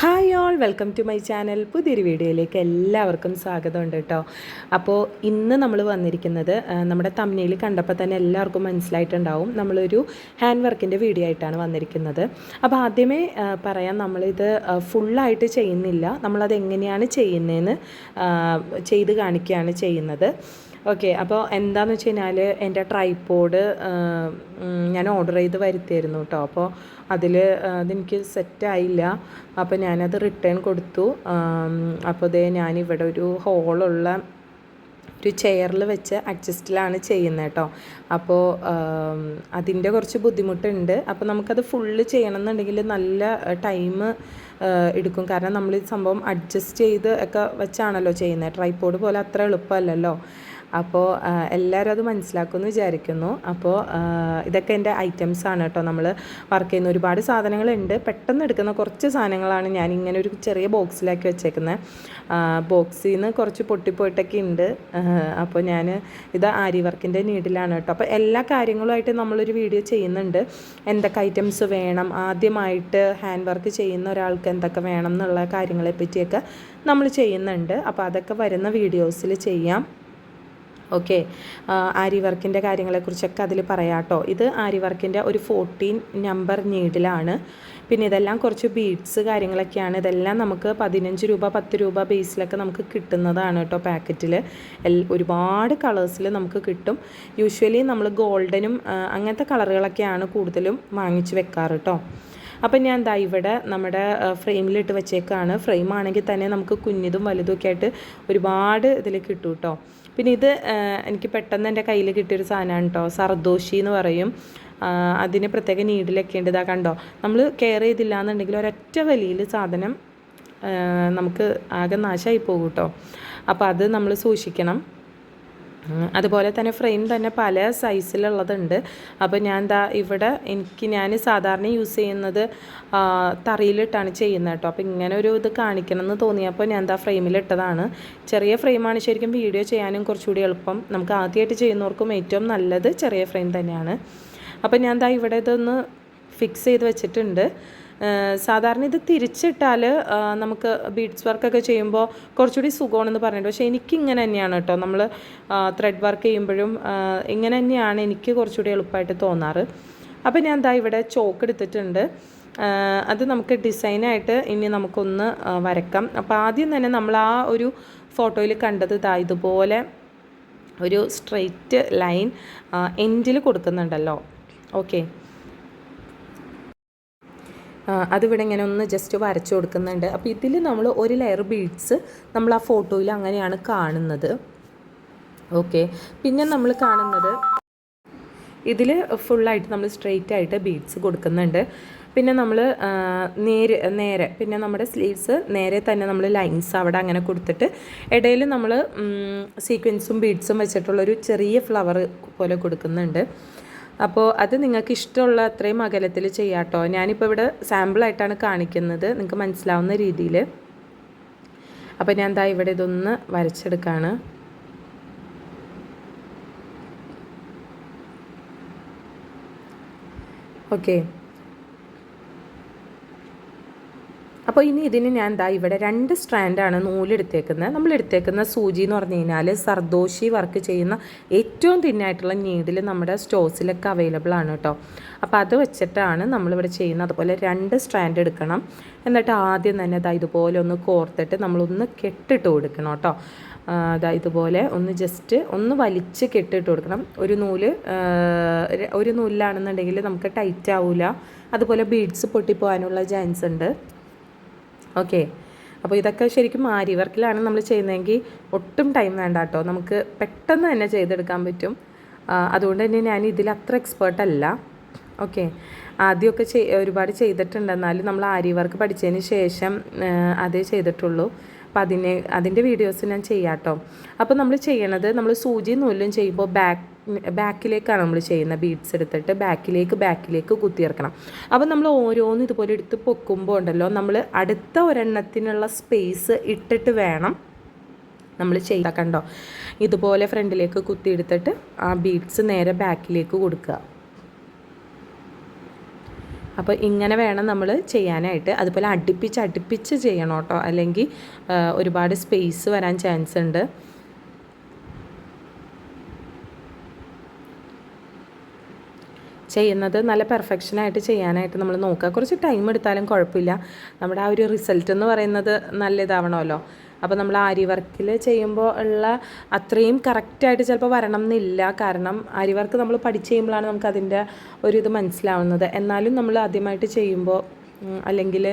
Hi all welcome to my channel പുതിയൊരു വീഡിയോയിലേക്ക് എല്ലാവർക്കും സ്വാഗതമുണ്ട് കേട്ടോ. അപ്പോൾ ഇന്ന് നമ്മൾ വന്നിരിക്കുന്നത് നമ്മുടെ തമ്മിയിൽ കണ്ടപ്പോൾ തന്നെ എല്ലാവർക്കും മനസ്സിലായിട്ടുണ്ടാവും. നമ്മളൊരു ഹാൻഡ് വർക്കിന്റെ വീഡിയോ ആയിട്ടാണ് വന്നിരിക്കുന്നത്. അപ്പോൾ ആദ്യമേ പറയാം നമ്മളിത് ഫുള്ളായിട്ട് ചെയ്യുന്നില്ല. നമ്മളത് എങ്ങനെയാണ് ചെയ്യുന്നതെന്ന് ചെയ്ത് കാണിക്കുകയാണ് ചെയ്യുന്നത്. ഓക്കെ അപ്പോൾ എന്താണെന്ന് വെച്ച് കഴിഞ്ഞാൽ എന്റെ ട്രൈപ്പോഡ് ഞാൻ ഓർഡർ ചെയ്ത് വരുത്തിയായിരുന്നു കേട്ടോ അപ്പോൾ അതിൽ അതെനിക്ക് സെറ്റായില്ല അപ്പോൾ ഞാനത് റിട്ടേൺ കൊടുത്തു. അപ്പോൾ ഇതേ ഞാനിവിടെ ഒരു ഹോളുള്ള ഒരു ചെയറിൽ വെച്ച് അഡ്ജസ്റ്റിലാണ് ചെയ്യുന്നത് കേട്ടോ അപ്പോൾ അതിന്റെ കുറച്ച് ബുദ്ധിമുട്ടുണ്ട്. അപ്പോൾ നമുക്കത് ഫുള്ള് ചെയ്യണമെന്നുണ്ടെങ്കിൽ നല്ല ടൈം എടുക്കും. കാരണം നമ്മൾ ഈ സംഭവം അഡ്ജസ്റ്റ് ചെയ്ത് ഒക്കെ വെച്ചാണല്ലോ ചെയ്യുന്നത് ട്രൈപ്പോഡ് പോലെ അത്ര എളുപ്പമല്ലല്ലോ. അപ്പോൾ എല്ലാവരും അത് മനസ്സിലാക്കുമെന്ന് വിചാരിക്കുന്നു. അപ്പോൾ ഇതൊക്കെ എന്റെ ഐറ്റംസ് ആണ് കേട്ടോ. നമ്മൾ വർക്ക് ചെയ്യുന്ന ഒരുപാട് സാധനങ്ങളുണ്ട്. പെട്ടെന്ന് എടുക്കുന്ന കുറച്ച് സാധനങ്ങളാണ് ഞാൻ ഇങ്ങനെ ഒരു ചെറിയ ബോക്സിലാക്കി വെച്ചേക്കുന്നത് ബോക്സിൽ നിന്ന് കുറച്ച് പൊട്ടിപ്പോയിട്ടൊക്കെ ഉണ്ട് അപ്പോൾ ഞാൻ ഇത് ആരി വർക്കിന്റെ നീഡിലാണ് കേട്ടോ. അപ്പോൾ എല്ലാ കാര്യങ്ങളുമായിട്ട് നമ്മളൊരു വീഡിയോ ചെയ്യുന്നുണ്ട്. എന്തൊക്കെ ഐറ്റംസ് വേണം? ആദ്യമായിട്ട് ഹാൻഡ് വർക്ക് ചെയ്യുന്ന ഒരാൾക്ക് എന്തൊക്കെ വേണം എന്നുള്ള കാര്യങ്ങളെ പറ്റിയൊക്കെ നമ്മൾ ചെയ്യുന്നുണ്ട്. അപ്പോൾ അതൊക്കെ വരുന്ന വീഡിയോസിൽ ചെയ്യാം. ഓക്കെ. ആരി വർക്കിന്റെ കാര്യങ്ങളെക്കുറിച്ചൊക്കെ അതിൽ പറയാം കേട്ടോ ഇത് ആരി വർക്കിന്റെ ഒരു ഫോർട്ടീൻ നമ്പർ നീഡിലാണ് പിന്നെ ഇതെല്ലാം കുറച്ച് ബീഡ്സ് കാര്യങ്ങളൊക്കെയാണ്. ഇതെല്ലാം നമുക്ക് പതിനഞ്ച് രൂപ പത്ത് രൂപ ബേസിലൊക്കെ നമുക്ക് കിട്ടുന്നതാണ് കേട്ടോ പാക്കറ്റിൽ ഒരുപാട് കളേഴ്സിൽ നമുക്ക് കിട്ടും. യൂഷ്വലി നമ്മൾ ഗോൾഡനും അങ്ങനത്തെ കളറുകളൊക്കെയാണ് കൂടുതലും വാങ്ങിച്ച് വെക്കാറ് കേട്ടോ അപ്പം ഞാൻ ദാ ഇവിടെ നമ്മുടെ ഫ്രെയിമിലിട്ട് വെച്ചേക്കാണ്. ഫ്രെയിം ആണെങ്കിൽ തന്നെ നമുക്ക് കുഞ്ഞിതും വലുതും ഒക്കെ ആയിട്ട് ഒരുപാട് ഇതിൽ കിട്ടും കേട്ടോ പിന്നെ ഇത് എനിക്ക് പെട്ടെന്ന് എന്റെ കയ്യിൽ കിട്ടിയൊരു സാധനമാണ് കേട്ടോ സർദോഷി എന്ന് പറയും. അതിന് പ്രത്യേക നീഡിലൊക്കെ ഉണ്ട്. ഇതാ കണ്ടോ നമ്മൾ കെയർ ചെയ്തില്ല എന്നുണ്ടെങ്കിൽ ഒരൊറ്റ വലിയിൽ സാധനം നമുക്ക് ആകെ നാശമായി പോകും കേട്ടോ അപ്പോൾ അത് നമ്മൾ സൂക്ഷിക്കണം. അതുപോലെ തന്നെ ഫ്രെയിം തന്നെ പല സൈസിലുള്ളതുണ്ട് അപ്പോൾ ഞാൻ ദാ ഇവിടെ എനിക്ക് ഞാൻ സാധാരണ യൂസ് ചെയ്യുന്നത് തറയിലിട്ടാണ് ചെയ്യുന്നത് കേട്ടോ. അപ്പോൾ ഇങ്ങനെ ഒരു ഇത് കാണിക്കണം എന്ന് തോന്നിയപ്പോൾ ഞാൻ ദാ ഫ്രെയിമിലിട്ടതാണ് ചെറിയ ഫ്രെയിമാണ് ശരിക്കും വീഡിയോ ചെയ്യാനും കുറച്ചുകൂടി എളുപ്പം. നമുക്ക് ആദ്യമായിട്ട് ചെയ്യുന്നവർക്കും ഏറ്റവും നല്ലത് ചെറിയ ഫ്രെയിം തന്നെയാണ്. അപ്പോൾ ഞാൻ ദാ ഇവിടെ ഇതൊന്ന് ഫിക്സ് ചെയ്ത് വെച്ചിട്ടുണ്ട്. സാധാരണ ഇത് തിരിച്ചിട്ടാൽ നമുക്ക് ബീഡ്സ് വർക്കൊക്കെ ചെയ്യുമ്പോൾ കുറച്ചുകൂടി സുഖമാണെന്ന് പറഞ്ഞിട്ട് പക്ഷേ എനിക്ക് ഇങ്ങനെ തന്നെയാണ് കേട്ടോ. നമ്മൾ ത്രെഡ് വർക്ക് ചെയ്യുമ്പോഴും ഇങ്ങനെ തന്നെയാണ് എനിക്ക് കുറച്ചുകൂടി എളുപ്പമായിട്ട് തോന്നാറ്. അപ്പോൾ ഞാൻ ദാ ഇവിടെ ചോക്ക് എടുത്തിട്ടുണ്ട്. അത് നമുക്ക് ഡിസൈനായിട്ട് ഇനി നമുക്കൊന്ന് വരക്കാം അപ്പോൾ ആദ്യം തന്നെ നമ്മൾ ആ ഒരു ഫോട്ടോയിൽ കണ്ടത് ഇതാ ഇതുപോലെ ഒരു സ്ട്രെയിറ്റ് ലൈൻ എൻഡിൽ കൊടുക്കുന്നുണ്ടല്ലോ. ഓക്കെ അതിവിടെ ഇങ്ങനെ ഒന്ന് ജസ്റ്റ് വരച്ചു കൊടുക്കുന്നുണ്ട്. അപ്പോൾ ഇതിൽ നമ്മൾ ഒരു ലെയർ ബീഡ്സ് നമ്മൾ ആ ഫോട്ടോയിൽ അങ്ങനെയാണ് കാണുന്നത്. ഓക്കെ പിന്നെ നമ്മൾ കാണുന്നത് ഇതിൽ ഫുള്ളായിട്ട് നമ്മൾ സ്ട്രെയിറ്റ് ആയിട്ട് ബീഡ്സ് കൊടുക്കുന്നുണ്ട്. പിന്നെ നമ്മൾ നേരെ നേരെ പിന്നെ നമ്മുടെ സ്ലീവ്സ് നേരെ തന്നെ നമ്മൾ ലൈൻസ് അവിടെ അങ്ങനെ കൊടുത്തിട്ട് ഇടയിൽ നമ്മൾ സീക്വൻസും ബീഡ്സും വെച്ചിട്ടുള്ളൊരു ചെറിയ ഫ്ലവർ പോലെ കൊടുക്കുന്നുണ്ട്. അപ്പോൾ അത് നിങ്ങൾക്ക് ഇഷ്ടമുള്ള അത്രയും അകലത്തിൽ ചെയ്യാം കേട്ടോ ഞാനിപ്പോൾ ഇവിടെ സാമ്പിളായിട്ടാണ് കാണിക്കുന്നത്. നിങ്ങൾക്ക് മനസ്സിലാവുന്ന രീതിയിൽ അപ്പോൾ ഞാൻ എന്താ ഇവിടെ ഇതൊന്ന് വരച്ചെടുക്കുകയാണ് ഓക്കെ. അപ്പോൾ ഇനി ഇതിന് ഞാൻ എന്താ ഇവിടെ രണ്ട് സ്ട്രാൻഡാണ് നൂലെടുത്തേക്കുന്നത്. നമ്മൾ എടുത്തേക്കുന്ന സൂചി എന്ന് പറഞ്ഞു കഴിഞ്ഞാൽ സർദോഷി വർക്ക് ചെയ്യുന്ന ഏറ്റവും തിന്നായിട്ടുള്ള നീഡിൽ നമ്മുടെ സ്റ്റോഴ്സിലൊക്കെ അവൈലബിൾ ആണ് കേട്ടോ അപ്പോൾ അത് വെച്ചിട്ടാണ് നമ്മളിവിടെ ചെയ്യുന്നത്. അതുപോലെ രണ്ട് സ്ട്രാൻഡ് എടുക്കണം. എന്നിട്ട് ആദ്യം തന്നെ ദാ ഇതുപോലെ ഒന്ന് കോർത്തിട്ട് നമ്മളൊന്ന് കെട്ടിട്ട് കൊടുക്കണം കേട്ടോ അതായത് ഇതുപോലെ ഒന്ന് ജസ്റ്റ് ഒന്ന് വലിച്ച് കെട്ടിട്ട് കൊടുക്കണം. ഒരു നൂൽ ഒരു നൂലിലാണെന്നുണ്ടെങ്കിൽ നമുക്ക് ടൈറ്റ് ആവില്ല അതുപോലെ ബീഡ്സ് പൊട്ടിപ്പോകാനുള്ള ചാൻസ് ഉണ്ട്. ഓക്കെ. അപ്പോൾ ഇതൊക്കെ ശരിക്കും ആരി വർക്കിലാണ് നമ്മൾ ചെയ്യുന്നതെങ്കിൽ ഒട്ടും ടൈം വേണ്ട കേട്ടോ. നമുക്ക് പെട്ടെന്ന് തന്നെ ചെയ്തെടുക്കാൻ പറ്റും. അതുകൊണ്ട് തന്നെ ഞാൻ ഇതിൽ അത്ര എക്സ്പേർട്ട് അല്ല. ഓക്കെ. ആദ്യമൊക്കെ ചെയ് ഒരുപാട് ചെയ്തിട്ടുണ്ട് എന്നാലും നമ്മൾ ആരി വർക്ക് പഠിച്ചതിന് ശേഷം അതേ ചെയ്തിട്ടുള്ളൂ. അപ്പം അതിനെ അതിന്റെ വീഡിയോസ് ഞാൻ ചെയ്യാം കേട്ടോ. അപ്പോൾ നമ്മൾ ചെയ്യണത് നമ്മൾ സൂചി നൂലും ചെയ്യുമ്പോൾ ബാക്ക് ബാക്കിലേക്കാണ് നമ്മൾ ചെയ്യുന്ന ബീഡ്സ് എടുത്തിട്ട് ബാക്കിലേക്ക് ബാക്കിലേക്ക് കുത്തിയിറക്കണം അപ്പോൾ നമ്മൾ ഓരോന്ന് ഇതുപോലെ എടുത്ത് പൊക്കുമ്പോൾ ഉണ്ടല്ലോ നമ്മൾ അടുത്ത ഒരെണ്ണത്തിനുള്ള സ്പേസ് ഇട്ടിട്ട് വേണം നമ്മൾ ചെയ്ത കണ്ടോ? ഇതുപോലെ ഫ്രണ്ടിലേക്ക് കുത്തിയെടുത്തിട്ട് ആ ബീഡ്സ് നേരെ ബാക്കിലേക്ക് കൊടുക്കുക. അപ്പോൾ ഇങ്ങനെ വേണം നമ്മൾ ചെയ്യാനായിട്ട്. അതുപോലെ അടുപ്പിച്ച് അടുപ്പിച്ച് ചെയ്യണം കേട്ടോ. അല്ലെങ്കിൽ ഒരുപാട് സ്പേസ് വരാൻ ചാൻസ് ഉണ്ട്. ചെയ്യുന്നത് നല്ല പെർഫെക്ഷനായിട്ട് ചെയ്യാനായിട്ട് നമ്മൾ നോക്കുക. കുറച്ച് ടൈം എടുത്താലും കുഴപ്പമില്ല. നമ്മുടെ ആ ഒരു റിസൾട്ട് എന്ന് പറയുന്നത് നല്ല ഇതാവണമല്ലോ അപ്പോൾ നമ്മൾ ആരി വർക്കിൽ ചെയ്യുമ്പോൾ ഉള്ള അത്രയും കറക്റ്റായിട്ട് ചിലപ്പോൾ വരണം എന്നില്ല. കാരണം ആരി വർക്ക് നമ്മൾ പഠിച്ച് ചെയ്യുമ്പോഴാണ് നമുക്ക് അതിന്റെ ഒരു ഇത് മനസ്സിലാവുന്നത്. എന്നാലും നമ്മൾ ആദ്യമായിട്ട് ചെയ്യുമ്പോൾ അല്ലെങ്കിൽ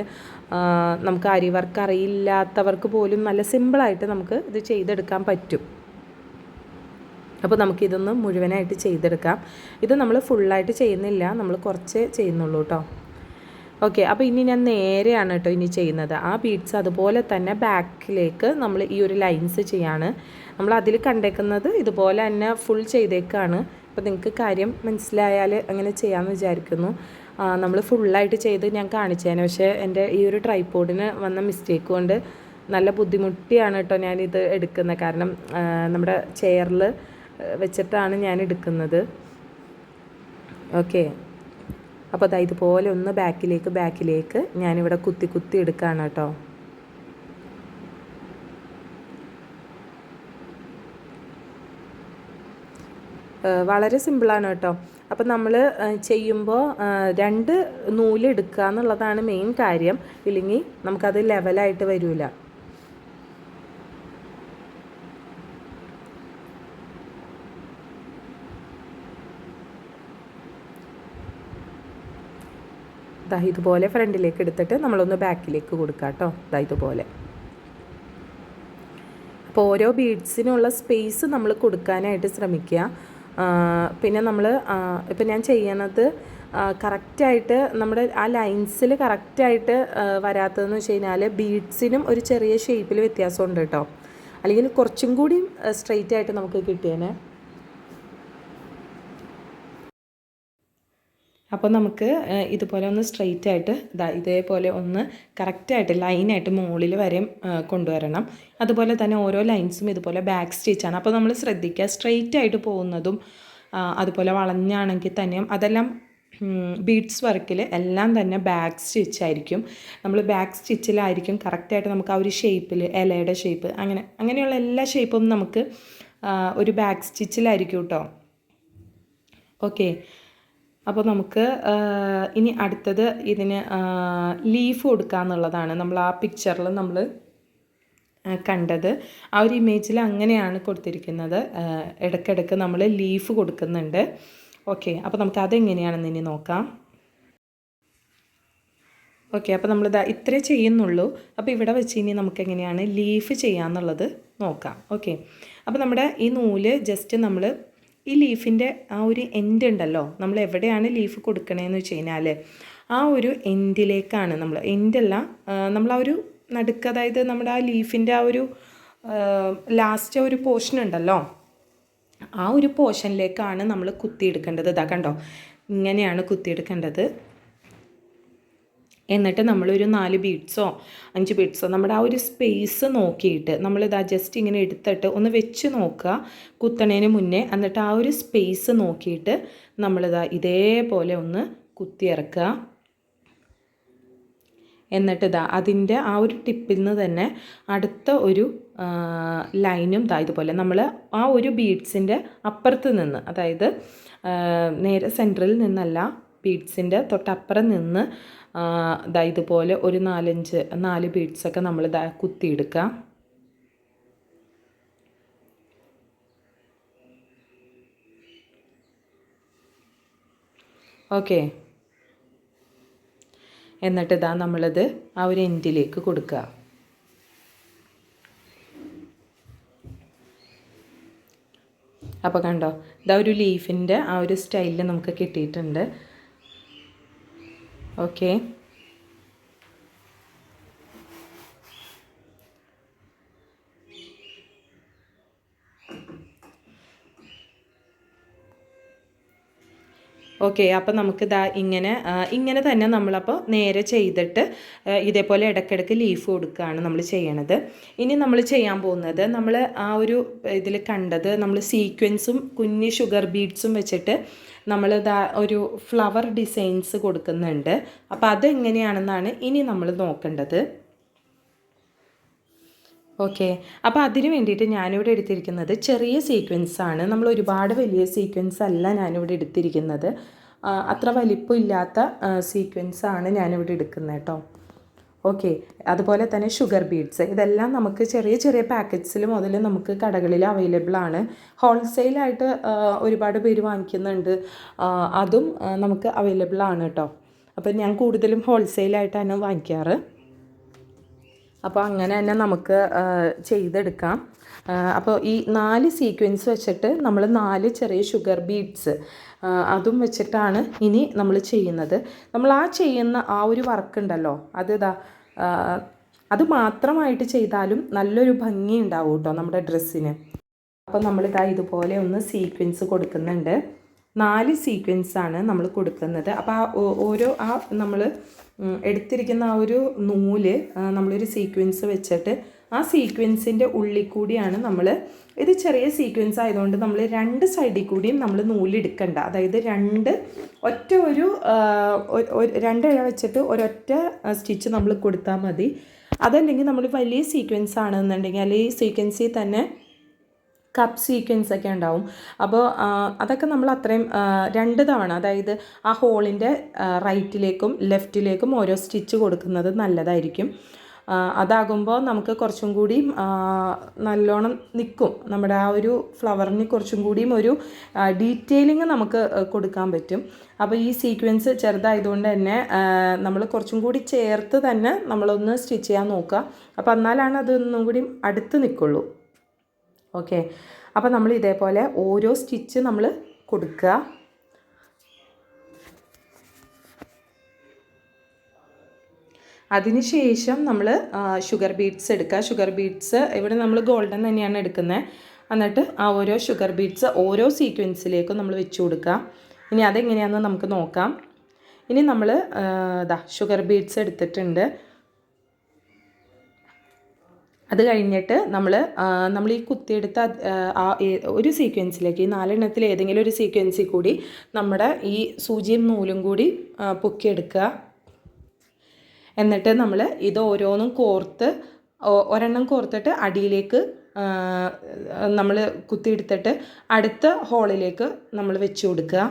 നമുക്ക് ആരി വർക്ക് അറിയില്ലാത്തവർക്ക് പോലും നല്ല സിമ്പിളായിട്ട് നമുക്ക് ഇത് ചെയ്തെടുക്കാൻ പറ്റും. അപ്പോൾ നമുക്കിതൊന്ന് മുഴുവനായിട്ട് ചെയ്തെടുക്കാം. ഇത് നമ്മൾ ഫുള്ളായിട്ട് ചെയ്യുന്നില്ല. നമ്മൾ കുറച്ച് ചെയ്യുന്നുള്ളൂ കേട്ടോ. ഓക്കെ അപ്പോൾ ഇനി ഞാൻ നേരെയാണ് കേട്ടോ ഇനി ചെയ്യുന്നത്. ആ ബീഡ്സ് അതുപോലെ തന്നെ ബാക്കിലേക്ക് നമ്മൾ ഈ ഒരു ലൈൻസ് ചെയ്യാണ്. നമ്മൾ അതിൽ കണ്ടേക്കുന്നത് ഇതുപോലെ തന്നെ ഫുൾ ചെയ്തേക്കാണ്. അപ്പോൾ നിങ്ങൾക്ക് കാര്യം മനസ്സിലായാൽ അങ്ങനെ ചെയ്യാമെന്ന് വിചാരിക്കുന്നു. നമ്മൾ ഫുള്ളായിട്ട് ചെയ്ത് ഞാൻ കാണിച്ചേനെ. പക്ഷേ എന്റെ ഈ ഒരു ട്രൈപോഡിന് വന്ന മിസ്റ്റേക്ക് കൊണ്ട് നല്ല ബുദ്ധിമുട്ടിയാണ് കേട്ടോ ഞാനിത് എടുക്കുന്നത്. കാരണം നമ്മുടെ ചെയറിൽ വെച്ചിട്ടാണ് ഞാൻ എടുക്കുന്നത്. ഓക്കെ അപ്പോൾ അതാ ഇതുപോലെ ഒന്ന് ബാക്കിലേക്ക് ബാക്കിലേക്ക് ഞാനിവിടെ കുത്തി കുത്തി എടുക്കുകയാണ് കേട്ടോ. വളരെ സിമ്പിളാണ് കേട്ടോ. അപ്പം നമ്മൾ ചെയ്യുമ്പോൾ രണ്ട് നൂലെടുക്കുക എന്നുള്ളതാണ് മെയിൻ കാര്യം. ഇല്ലെങ്കിൽ നമുക്കത് ലെവലായിട്ട് വരില്ല ദാ ഇതുപോലെ ഫ്രണ്ടിലേക്ക് എടുത്തിട്ട് നമ്മളൊന്ന് ബാക്കിലേക്ക് കൊടുക്കുക കേട്ടോ. ദാ ഇതുപോലെ. അപ്പോൾ ഓരോ ബീഡ്സിനുള്ള സ്പേസ് നമ്മൾ കൊടുക്കാനായിട്ട് ശ്രമിക്കുക. പിന്നെ നമ്മൾ ഇപ്പം ഞാൻ ചെയ്യണത് കറക്റ്റായിട്ട് നമ്മുടെ ആ ലൈൻസിൽ കറക്റ്റായിട്ട് വരാത്തതെന്ന് വെച്ച് കഴിഞ്ഞാൽ ബീഡ്സിനും ഒരു ചെറിയ ഷേപ്പിൽ വ്യത്യാസമുണ്ട് കേട്ടോ. അല്ലെങ്കിൽ കുറച്ചും കൂടി സ്ട്രെയിറ്റ് ആയിട്ട് നമുക്ക് കിട്ടിയേനെ. അപ്പോൾ നമുക്ക് ഇതുപോലെ ഒന്ന് സ്ട്രെയിറ്റ് ആയിട്ട് ഇതാ ഇതേപോലെ ഒന്ന് കറക്റ്റായിട്ട് ലൈനായിട്ട് മുകളിൽ വരെ കൊണ്ടുവരണം. അതുപോലെ തന്നെ ഓരോ ലൈൻസും ഇതുപോലെ ബാക്ക് സ്റ്റിച്ചാണ് അപ്പോൾ നമ്മൾ ശ്രദ്ധിക്കുക സ്ട്രെയിറ്റ് ആയിട്ട് പോകുന്നതും അതുപോലെ വളഞ്ഞാണെങ്കിൽ തന്നെയും അതെല്ലാം ബീഡ്സ് വർക്കിൽ എല്ലാം തന്നെ ബാക്ക് സ്റ്റിച്ച് ആയിരിക്കും. നമ്മൾ ബാക്ക് സ്റ്റിച്ചിലായിരിക്കും കറക്റ്റായിട്ട് നമുക്ക് ആ ഒരു ഷേപ്പിൽ ഇലയുടെ ഷേപ്പ് അങ്ങനെ അങ്ങനെയുള്ള എല്ലാ ഷേപ്പും നമുക്ക് ഒരു ബാക്ക് സ്റ്റിച്ചിലായിരിക്കും കേട്ടോ ഓക്കെ അപ്പോൾ നമുക്ക് ഇനി അടുത്തത് ഇതിന് ലീഫ് കൊടുക്കുക എന്നുള്ളതാണ് നമ്മൾ ആ പിക്ചറിൽ നമ്മൾ കണ്ടത്. ആ ഒരു ഇമേജിൽ അങ്ങനെയാണ് കൊടുത്തിരിക്കുന്നത്. ഇടയ്ക്കിടയ്ക്ക് നമ്മൾ ലീഫ് കൊടുക്കുന്നുണ്ട്. ഓക്കെ അപ്പോൾ നമുക്ക് അതെങ്ങനെയാണെന്ന് ഇനി നോക്കാം. ഓക്കെ അപ്പോൾ നമ്മൾ ഇതാ ഇത്രേ ചെയ്യുന്നുള്ളൂ. അപ്പോൾ ഇവിടെ വെച്ച് ഇനി നമുക്ക് എങ്ങനെയാണ് ലീഫ് ചെയ്യാന്നുള്ളത് നോക്കാം. ഓക്കെ അപ്പോൾ നമ്മുടെ ഈ നൂൽ ജസ്റ്റ് നമ്മൾ ഈ ലീഫിന്റെ ആ ഒരു എൻഡ് ഉണ്ടല്ലോ. നമ്മൾ എവിടെയാണ് ലീഫ് കൊടുക്കണേന്ന് വെച്ച് കഴിഞ്ഞാൽ ആ ഒരു എൻഡിലേക്കാണ് നമ്മൾ. എൻഡല്ല നമ്മൾ ആ ഒരു നടുക്ക് അതായത് നമ്മുടെ ആ ലീഫിന്റെ ആ ഒരു ലാസ്റ്റ് ഒരു പോർഷൻ ഉണ്ടല്ലോ. ആ ഒരു പോർഷനിലേക്കാണ് നമ്മൾ കുത്തിയെടുക്കേണ്ടത്. ഇതാ കണ്ടോ? ഇങ്ങനെയാണ് കുത്തിയെടുക്കേണ്ടത്. എന്നിട്ട് നമ്മളൊരു നാല് ബീഡ്സോ അഞ്ച് ബീഡ്സോ നമ്മുടെ ആ ഒരു സ്പേസ് നോക്കിയിട്ട് നമ്മളിതാ അഡ്ജസ്റ്റ് ഇങ്ങനെ എടുത്തിട്ട് ഒന്ന് വെച്ച് നോക്കുക കുത്തണേന് മുന്നേ എന്നിട്ട് ആ ഒരു സ്പേസ് നോക്കിയിട്ട് നമ്മളിതാ ഇതേപോലെ ഒന്ന് കുത്തിയിറക്കുക. എന്നിട്ട് ഇതാ അതിന്റെ ആ ഒരു ടിപ്പിൽ നിന്ന് തന്നെ അടുത്ത ഒരു ലൈനും ഇതാ ഇതുപോലെ നമ്മൾ ആ ഒരു ബീഡ്സിന്റെ അപ്പുറത്ത് നിന്ന് അതായത് നേരെ സെന്ററിൽ നിന്നല്ല ബീഡ്സിന്റെ തൊട്ടപ്പുറം നിന്ന് ദാ ഇതുപോലെ ഒരു നാലഞ്ച് നാല് ബീഡ്സൊക്കെ നമ്മൾ ഇതാ കുത്തിയെടുക്കുക ഓക്കെ. എന്നിട്ട് ഇതാ നമ്മളത് ആ ഒരു എൻഡിലേക്ക് കൊടുക്കുക. അപ്പോൾ കണ്ടോ ഇതാ ഒരു ലീഫിന്റെ ആ ഒരു സ്റ്റൈലിൽ നമുക്ക് കിട്ടിയിട്ടുണ്ട്. ഓക്കെ. ഓക്കെ അപ്പോൾ നമുക്ക് ഇതാ ഇങ്ങനെ ഇങ്ങനെ തന്നെ നമ്മളപ്പോൾ നേരെ ചെയ്തിട്ട് ഇതേപോലെ ഇടയ്ക്കിടയ്ക്ക് ലീഫ് കൊടുക്കുകയാണ് നമ്മൾ ചെയ്യണത്. ഇനി നമ്മൾ ചെയ്യാൻ പോകുന്നത് നമ്മൾ ആ ഒരു ഇതിൽ കണ്ടത് നമ്മൾ സീക്വൻസും കുഞ്ഞ് ഷുഗർ ബീഡ്സും വെച്ചിട്ട് നമ്മളിതാ ഒരു ഫ്ലവർ ഡിസൈൻസ് കൊടുക്കുന്നുണ്ട്. അപ്പോൾ അതെങ്ങനെയാണെന്നാണ് ഇനി നമ്മൾ നോക്കേണ്ടത്. ഓക്കെ. അപ്പോൾ അതിന് വേണ്ടിയിട്ട് ഞാനിവിടെ എടുത്തിരിക്കുന്നത് ചെറിയ സീക്വൻസ് ആണ്. നമ്മൾ ഒരുപാട് വലിയ സീക്വൻസ് അല്ല ഞാനിവിടെ എടുത്തിരിക്കുന്നത്. അത്ര വലിപ്പം ഇല്ലാത്ത സീക്വൻസ് ആണ് ഞാനിവിടെ എടുക്കുന്നത് കേട്ടോ. ഓക്കെ. അതുപോലെ തന്നെ ഷുഗർ ബീഡ്സ് ഇതെല്ലാം നമുക്ക് ചെറിയ ചെറിയ പാക്കറ്റ്സിൽ മുതൽ നമുക്ക് കടകളിൽ അവൈലബിൾ ആണ്. ഹോൾസെയിലായിട്ട് ഒരുപാട് പേര് വാങ്ങിക്കുന്നുണ്ട്. അതും നമുക്ക് അവൈലബിൾ ആണ് കേട്ടോ അപ്പം ഞാൻ കൂടുതലും ഹോൾസെയിലായിട്ടാണ് വാങ്ങിക്കാറ്. അപ്പോൾ അങ്ങനെ തന്നെ നമുക്ക് ചെയ്തെടുക്കാം. അപ്പോൾ ഈ നാല് സീക്വൻസ് വെച്ചിട്ട് നമ്മൾ നാല് ചെറിയ ഷുഗർ ബീഡ്സ് അതും വെച്ചിട്ടാണ് ഇനി നമ്മൾ ചെയ്യുന്നത്. നമ്മൾ ആ ചെയ്യുന്ന ആ ഒരു വർക്ക് ഉണ്ടല്ലോ അത് ഇതാ അത് മാത്രമായിട്ട് ചെയ്താലും നല്ലൊരു ഭംഗി ഉണ്ടാവും കേട്ടോ നമ്മുടെ ഡ്രസ്സിന് അപ്പോൾ നമ്മളിതാ ഇതുപോലെ ഒന്ന് സീക്വൻസ് കൊടുക്കുന്നുണ്ട്. നാല് സീക്വൻസ് ആണ് നമ്മൾ കൊടുക്കുന്നത്. അപ്പോൾ ആ ഓരോ ആ നമ്മൾ എടുത്തിരിക്കുന്ന ആ ഒരു നൂൽ നമ്മളൊരു സീക്വൻസ് വെച്ചിട്ട് ആ സീക്വൻസിന്റെ ഉള്ളിൽ കൂടിയാണ് നമ്മൾ ഇത് ചെറിയ സീക്വൻസ് ആയതുകൊണ്ട് നമ്മൾ രണ്ട് സൈഡിൽ കൂടിയും നമ്മൾ നൂലെടുക്കണ്ട. അതായത് രണ്ട് ഒറ്റ ഒരു രണ്ടിഴ വെച്ചിട്ട് ഒരൊറ്റ സ്റ്റിച്ച് നമ്മൾ കൊടുത്താൽ മതി. അതല്ലെങ്കിൽ നമ്മൾ വലിയ സീക്വൻസ് ആണെന്നുണ്ടെങ്കിൽ അല്ലെങ്കിൽ സീക്വൻസിൽ തന്നെ കപ്പ് സീക്വൻസ് ഒക്കെ ഉണ്ടാവും. അപ്പോൾ അതൊക്കെ നമ്മൾ അത്രയും രണ്ട് തവണ അതായത് ആ ഹോളിന്റെ റൈറ്റിലേക്കും ലെഫ്റ്റിലേക്കും ഓരോ സ്റ്റിച്ച് കൊടുക്കുന്നത് നല്ലതായിരിക്കും. അതാകുമ്പോൾ നമുക്ക് കുറച്ചും കൂടി നല്ലോണം നിൽക്കും നമ്മുടെ ആ ഒരു ഫ്ലവറിന് കുറച്ചും കൂടിയും ഒരു ഡീറ്റെയിലിങ് നമുക്ക് കൊടുക്കാൻ പറ്റും. അപ്പോൾ ഈ സീക്വൻസ് ചെറുതായതുകൊണ്ട് തന്നെ നമ്മൾ കുറച്ചും കൂടി ചേർത്ത് തന്നെ നമ്മളൊന്ന് സ്റ്റിച്ച് ചെയ്യാൻ നോക്കുക. അപ്പോൾ എന്നാലാണ് അതൊന്നും കൂടി അടുത്ത് നിൽക്കുള്ളൂ ഓക്കെ. അപ്പോൾ നമ്മൾ ഇതേപോലെ ഓരോ സ്റ്റിച്ച് നമ്മൾ കൊടുക്കുക. അതിനുശേഷം നമ്മൾ ഷുഗർ ബീറ്റ്സ് എടുക്കുക. ഷുഗർ ബീറ്റ്സ് ഇവിടെ നമ്മൾ ഗോൾഡൻ തന്നെയാണ് എടുക്കുന്നത് എന്നിട്ട് ആ ഓരോ ഷുഗർ ബീറ്റ്സ് ഓരോ സീക്വൻസിലേക്കും നമ്മൾ വെച്ച് കൊടുക്കുക. ഇനി അതെങ്ങനെയാണെന്ന് നമുക്ക് നോക്കാം. ഇനി നമ്മൾ ഇതാ ഷുഗർ ബീറ്റ്സ് എടുത്തിട്ടുണ്ട്. അത് കഴിഞ്ഞിട്ട് നമ്മൾ നമ്മൾ ഈ കുത്തിയെടുത്ത ഒരു സീക്വൻസിലേക്ക് ഈ നാലെണ്ണത്തിൽ ഏതെങ്കിലും ഒരു സീക്വൻസിൽ കൂടി നമ്മുടെ ഈ സൂചിയും നൂലും കൂടി പൊക്കിയെടുക്കുക. എന്നിട്ട് നമ്മൾ ഇത് ഓരോന്നും കോർത്ത് ഒരെണ്ണം കോർത്തിട്ട് അടിയിലേക്ക് നമ്മൾ കുത്തിയെടുത്തിട്ട് അടുത്ത ഹോളിലേക്ക് നമ്മൾ വെച്ച് കൊടുക്കുക.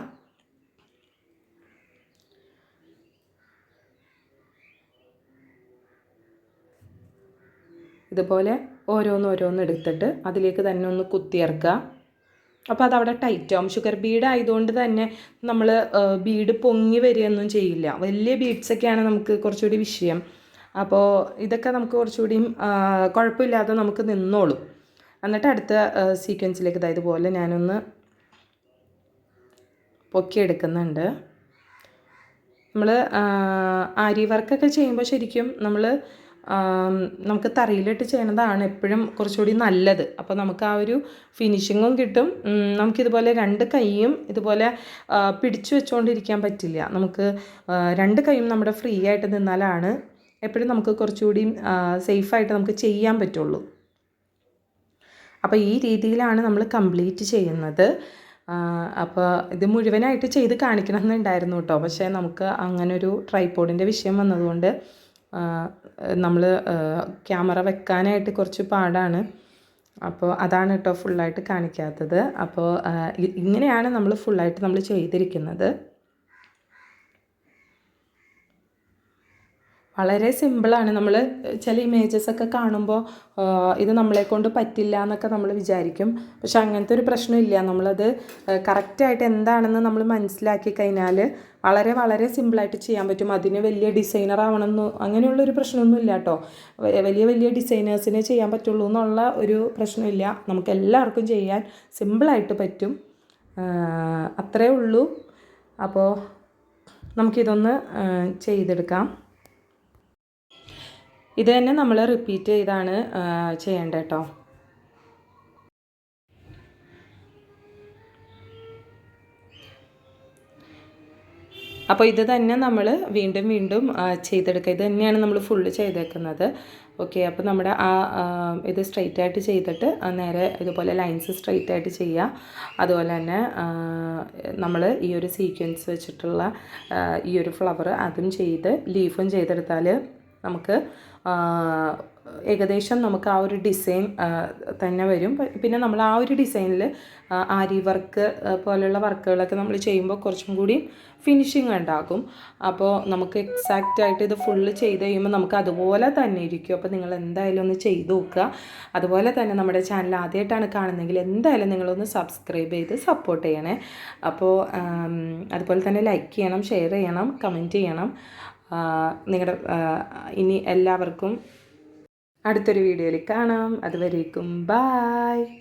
ഇതുപോലെ ഓരോന്ന് ഓരോന്ന് എടുത്തിട്ട് അതിലേക്ക് തന്നെ ഒന്ന് കുത്തിയിറക്കുക. അപ്പോൾ അതവിടെ ടൈറ്റ് ആവും. ഷുഗർ ബീഡ് ആയതുകൊണ്ട് തന്നെ നമ്മൾ ബീഡ് പൊങ്ങി വരികയൊന്നും ചെയ്യില്ല. വലിയ ബീഡ്സൊക്കെയാണ് നമുക്ക് കുറച്ചുകൂടി വിഷയം. അപ്പോൾ ഇതൊക്കെ നമുക്ക് കുറച്ചുകൂടി കുഴപ്പമില്ലാതെ നമുക്ക് നിന്നോളും. എന്നിട്ട് അടുത്ത സീക്വൻസിലേക്ക് ഇതായത് പോലെ ഞാനൊന്ന് പൊക്കിയെടുക്കുന്നുണ്ട്. നമ്മൾ ആരി വർക്കൊക്കെ ചെയ്യുമ്പോൾ ശരിക്കും നമ്മൾ നമുക്ക് തറയിലിട്ട് ചെയ്യണതാണ് എപ്പോഴും കുറച്ചുകൂടി നല്ലത്. അപ്പോൾ നമുക്ക് ആ ഒരു ഫിനിഷിങ്ങും കിട്ടും. നമുക്കിതുപോലെ രണ്ട് കൈയും ഇതുപോലെ പിടിച്ചു വെച്ചുകൊണ്ടിരിക്കാൻ പറ്റില്ല. നമുക്ക് രണ്ട് കൈയും നമ്മുടെ ഫ്രീ ആയിട്ട് നിന്നാലാണ് എപ്പോഴും നമുക്ക് കുറച്ചുകൂടി സേഫായിട്ട് നമുക്ക് ചെയ്യാൻ പറ്റുള്ളൂ. അപ്പോൾ ഈ രീതിയിലാണ് നമ്മൾ കംപ്ലീറ്റ് ചെയ്യുന്നത്. അപ്പോൾ ഇത് മുഴുവനായിട്ട് ചെയ്ത് കാണിക്കണം എന്നുണ്ടായിരുന്നു കേട്ടോ. പക്ഷേ നമുക്ക് അങ്ങനൊരു ട്രൈപോഡിന്റെ വിഷയം വന്നതുകൊണ്ട് നമ്മൾ ക്യാമറ വെക്കാനായിട്ട് കുറച്ച് പാടാണ്. അപ്പോൾ അതാണ് കേട്ടോ ഫുള്ളായിട്ട് കാണിക്കാത്തത്. അപ്പോൾ ഇങ്ങനെയാണ് നമ്മൾ ഫുള്ളായിട്ട് നമ്മൾ ചെയ്തിരിക്കുന്നത്. വളരെ സിമ്പിളാണ്. നമ്മൾ ചില ഇമേജസ് ഒക്കെ കാണുമ്പോൾ ഇത് നമ്മളെ കൊണ്ട് പറ്റില്ല എന്നൊക്കെ നമ്മൾ വിചാരിക്കും. പക്ഷെ അങ്ങനത്തെ ഒരു പ്രശ്നമില്ല നമ്മളത് കറക്റ്റായിട്ട് എന്താണെന്ന് നമ്മൾ മനസ്സിലാക്കി കഴിഞ്ഞാൽ വളരെ വളരെ സിമ്പിളായിട്ട് ചെയ്യാൻ പറ്റും. അതിന് വലിയ ഡിസൈനർ ആവണമെന്ന് അങ്ങനെയുള്ളൊരു പ്രശ്നമൊന്നുമില്ല കേട്ടോ. വലിയ വലിയ ഡിസൈനേഴ്സിനെ ചെയ്യാൻ പറ്റുള്ളൂ എന്നുള്ള ഒരു പ്രശ്നമില്ല. നമുക്ക് എല്ലാവർക്കും ചെയ്യാൻ സിമ്പിളായിട്ട് പറ്റും. അത്രേ ഉള്ളൂ. അപ്പോൾ നമുക്കിതൊന്ന് ചെയ്തെടുക്കാം. ഇത് തന്നെ നമ്മൾ റിപ്പീറ്റ് ചെയ്താണ് ചെയ്യേണ്ടത് കേട്ടോ. അപ്പോൾ ഇത് തന്നെ നമ്മൾ വീണ്ടും വീണ്ടും ചെയ്തെടുക്കുക. ഇത് തന്നെയാണ് നമ്മൾ ഫുള്ള് ചെയ്തേക്കുന്നത്. ഓക്കെ അപ്പോൾ നമ്മുടെ ആ ഇത് സ്ട്രെയിറ്റ് ആയിട്ട് ചെയ്തിട്ട് നേരെ ഇതുപോലെ ലൈൻസ് സ്ട്രെയിറ്റ് ആയിട്ട് ചെയ്യുക. അതുപോലെ തന്നെ നമ്മൾ ഈ ഒരു സീക്വൻസ് വെച്ചിട്ടുള്ള ഈ ഒരു ഫ്ലവർ അതും ചെയ്ത് ലീഫും ചെയ്തെടുത്താൽ നമുക്ക് ഏകദേശം നമുക്ക് ആ ഒരു ഡിസൈൻ തന്നെ വരും. പിന്നെ നമ്മൾ ആ ഒരു ഡിസൈനിൽ ആരി വർക്ക് പോലെയുള്ള വർക്കുകളൊക്കെ നമ്മൾ ചെയ്യുമ്പോൾ കുറച്ചും കൂടി ഫിനിഷിങ് ഉണ്ടാകും. അപ്പോൾ നമുക്ക് എക്സാക്റ്റ് ആയിട്ട് ഇത് ഫുള്ള് ചെയ്ത് കഴിയുമ്പോൾ നമുക്ക് അതുപോലെ തന്നെ ഇരിക്കും. അപ്പോൾ നിങ്ങൾ എന്തായാലും ഒന്ന് ചെയ്ത് നോക്കുക. അതുപോലെ തന്നെ നമ്മുടെ ചാനൽ ആദ്യമായിട്ടാണ് കാണുന്നതെങ്കിൽ എന്തായാലും നിങ്ങളൊന്ന് സബ്സ്ക്രൈബ് ചെയ്ത് സപ്പോർട്ട് ചെയ്യണേ. അപ്പോൾ അതുപോലെ തന്നെ ലൈക്ക് ചെയ്യണം ഷെയർ ചെയ്യണം കമന്റ് ചെയ്യണം. നിങ്ങളുടെ ഇനി എല്ലാവർക്കും അടുത്തൊരു വീഡിയോയിൽ കാണാം. അതുവരേക്കും ബായ്